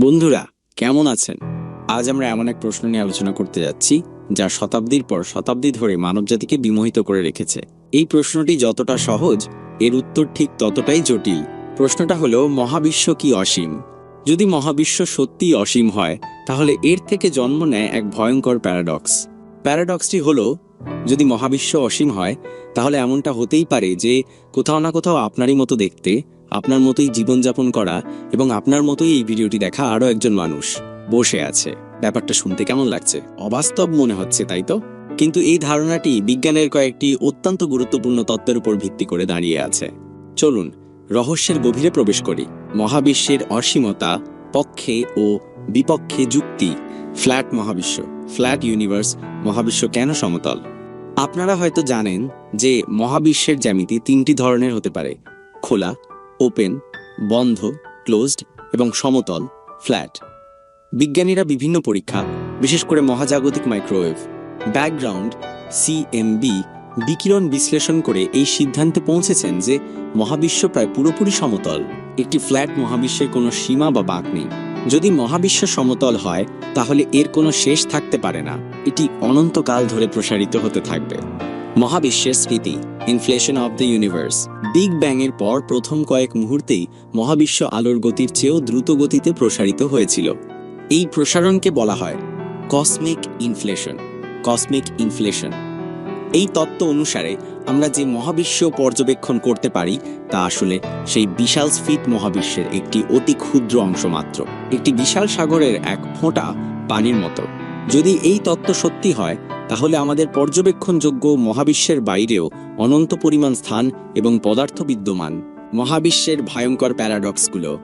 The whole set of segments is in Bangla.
বন্ধুরা, কেমন আছেন? আজ আমরা এমন এক প্রশ্ন নিয়ে আলোচনা করতে যাচ্ছি, যা শতাব্দীর পর শতাব্দী ধরে মানবজাতিকে বিমোহিত করে রেখেছে। এই প্রশ্নটি যতটা সহজ, এর উত্তর ঠিক ততটাই জটিল। প্রশ্নটা হলো, মহাবিশ্ব কি অসীম? যদি মহাবিশ্ব সত্যিই অসীম হয়, তাহলে এর থেকে জন্ম নেয় এক ভয়ঙ্কর প্যারাডক্স। প্যারাডক্সটি হলো, যদি মহাবিশ্ব অসীম হয়, তাহলে এমনটা হতেই পারে যে কোথাও না কোথাও আপনারই মতো দেখতে, আপনার মতোই জীবনযাপন করা এবং আপনার মতোই এই ভিডিওটি দেখা আরও একজন মানুষ বসে আছে। ব্যাপারটা শুনতে কেমন লাগছে? অবাস্তব মনে হচ্ছে, তাই তো? কিন্তু এই ধারণাটি বিজ্ঞানের কয়েকটি অত্যন্ত গুরুত্বপূর্ণ তত্ত্বের উপর ভিত্তি করে দাঁড়িয়ে আছে। চলুন, রহস্যের গভীরে প্রবেশ করি। মহাবিশ্বের অসীমতা পক্ষে ও বিপক্ষে যুক্তি। ফ্ল্যাট মহাবিশ্ব। ফ্ল্যাট ইউনিভার্স মহাবিশ্ব কেন সমতল? আপনারা হয়তো জানেন যে মহাবিশ্বের জ্যামিতি তিনটি ধরনের হতে পারে। খোলা, ওপেন, বন্ধ, ক্লোজড এবং সমতল, ফ্ল্যাট। বিজ্ঞানীরা বিভিন্ন পরীক্ষা, বিশেষ করে মহাজাগতিক মাইক্রোওয়েভ, ব্যাকগ্রাউন্ড সিএমবি বিকিরণ বিশ্লেষণ করে এই সিদ্ধান্তে পৌঁছেছেন যে মহাবিশ্ব প্রায় পুরোপুরি সমতল। একটি ফ্ল্যাট মহাবিশ্বের কোনো সীমা বা বাঁক নেই। যদি মহাবিশ্ব সমতল হয়, তাহলে এর কোনো শেষ থাকতে পারে না। এটি অনন্তকাল ধরে প্রসারিত হতে থাকবে। মহাবিশ্বের স্মৃতি inflation of the universe big bang এর পর প্রথম কয়েক মুহূর্তেই মহাবিশ্ব আলোর গতির চেয়েও দ্রুত গতিতে প্রসারিত হয়েছিল। এই প্রসারণকে বলা হয় কসমিক ইনফ্লেশন কসমিক ইনফ্লেশন এই তত্ত্ব অনুসারে আমরা যে মহাবিশ্ব পর্যবেক্ষণ করতে পারি, তা আসলে সেই বিশাল স্ফীত মহাবিশ্বের একটি অতি ক্ষুদ্র অংশ মাত্র, একটি বিশাল সাগরের এক ফোঁটা পানির মতো। যদি এই তত্ত্ব সত্যি হয়, তাহলে আমাদের পর্যবেক্ষণযোগ্য মহাবিশ্বের বাইরেও অনন্ত পরিমাণ স্থান এবং পদার্থ বিদ্যমান মহাবিশ্বের ভয়ঙ্কর প্যারাডক্সগুলো।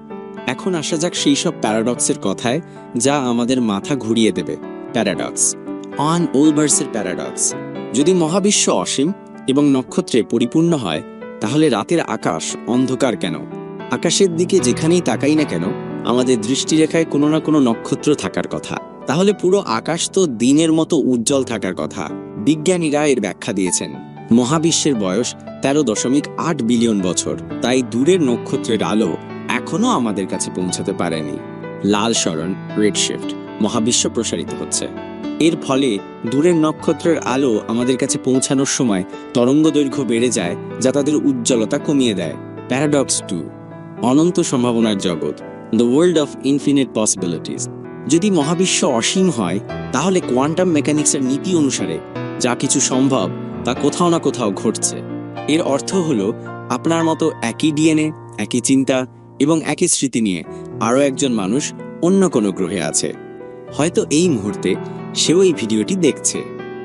এখন আসা যাক সেই সব প্যারাডক্সের কথায়, যা আমাদের মাথা ঘুরিয়ে দেবে। প্যারাডক্স অন ওলবার্সের প্যারাডক্স। যদি মহাবিশ্ব অসীম এবং নক্ষত্রে পরিপূর্ণ হয়, তাহলে রাতের আকাশ অন্ধকার কেন? আকাশের দিকে যেখানেই তাকাই না কেন, আমাদের দৃষ্টিরেখায় কোনো না কোনো নক্ষত্র থাকার কথা। তাহলে পুরো আকাশ তো দিনের মতো উজ্জ্বল থাকার কথা। বিজ্ঞানীরা এর ব্যাখ্যা দিয়েছেন। মহাবিশ্বের বয়স তেরো দশমিক আট বিলিয়ন বছর। তাই দূরের নক্ষত্রের আলো এখনও আমাদের কাছে পৌঁছাতে পারেনি। লাল সরণ রেড শিফট, মহাবিশ্ব প্রসারিত হচ্ছে। এর ফলে দূরের নক্ষত্রের আলো আমাদের কাছে পৌঁছানোর সময় তরঙ্গ দৈর্ঘ্য বেড়ে যায়, যা তাদের উজ্জ্বলতা কমিয়ে দেয়। প্যারাডক্স টু অনন্ত সম্ভাবনার জগৎ the world of infinite possibilities যদি মহাবিশ্ব অসীম হয়, তাহলে কোয়ান্টাম মেকানিক্সের নীতি অনুসারে যা কিছু সম্ভব, তা কোথাও না কোথাও ঘটছে। এর অর্থ হল, আপনার মতো একই ডিএনএ একই চিন্তা এবং একই স্মৃতি নিয়ে আরও একজন মানুষ অন্য কোনো গ্রহে আছে। হয়তো এই মুহূর্তে সেও এই ভিডিওটি দেখছে।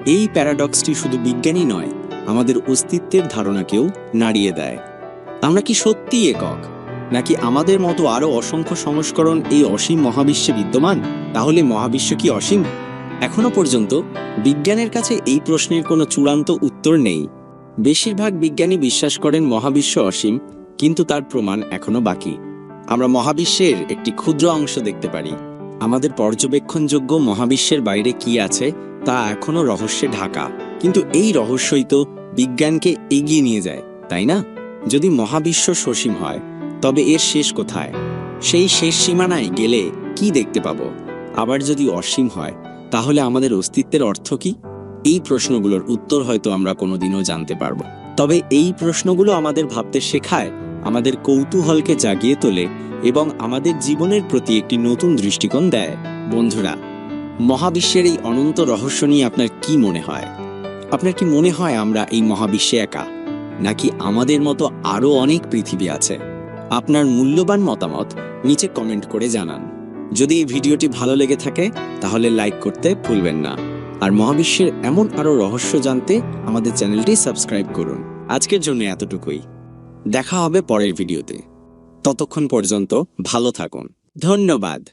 এই প্যারাডক্সটি শুধু বিজ্ঞানী নয়, আমাদের অস্তিত্বের ধারণাকেও নাড়িয়ে দেয়। আমরা কি সত্যিই একক? নাকি আমাদের মতো আরও অসংখ্য সংস্করণ এই অসীম মহাবিশ্বে বিদ্যমান? তাহলে মহাবিশ্ব কি অসীম? এখনও পর্যন্ত বিজ্ঞানের কাছে এই প্রশ্নের কোনো চূড়ান্ত উত্তর নেই। বেশিরভাগ বিজ্ঞানী বিশ্বাস করেন মহাবিশ্ব অসীম, কিন্তু তার প্রমাণ এখনও বাকি। আমরা মহাবিশ্বের একটি ক্ষুদ্র অংশ দেখতে পারি। আমাদের পর্যবেক্ষণযোগ্য মহাবিশ্বের বাইরে কি আছে, তা এখনও রহস্যে ঢাকা। কিন্তু এই রহস্যই তো বিজ্ঞানকে এগিয়ে নিয়ে যায়, তাই না? যদি মহাবিশ্ব সসীম হয়, তবে এর শেষ কোথায়? সেই শেষ সীমানায় গেলে কি দেখতে পাবো? আবার যদি অসীম হয়, তাহলে আমাদের অস্তিত্বের অর্থ কি? এই প্রশ্নগুলোর উত্তর হয়তো আমরা কোনোদিনও জানতে পারব। তবে এই প্রশ্নগুলো আমাদের ভাবতে শেখায় আমাদের কৌতূহলকে জাগিয়ে তোলে এবং আমাদের জীবনের প্রতি একটি নতুন দৃষ্টিকোণ দেয়। বন্ধুরা, মহাবিশ্বের এই অনন্ত রহস্য নিয়ে আপনার কি মনে হয়? আপনার কি মনে হয় আমরা এই মহাবিশ্বে একা, নাকি আমাদের মতো আরও অনেক পৃথিবী আছে? আপনার মূল্যবান মতামত নিচে কমেন্ট করে জানান। যদি এই ভিডিওটি ভালো লেগে থাকে, তাহলে লাইক করতে ভুলবেন না। আর মহাবিশ্বের এমন আরও রহস্য জানতে আমাদের চ্যানেলটি সাবস্ক্রাইব করুন। আজকের জন্য এতটুকুই। দেখা হবে পরের ভিডিওতে। ততক্ষণ পর্যন্ত ভালো থাকুন। ধন্যবাদ।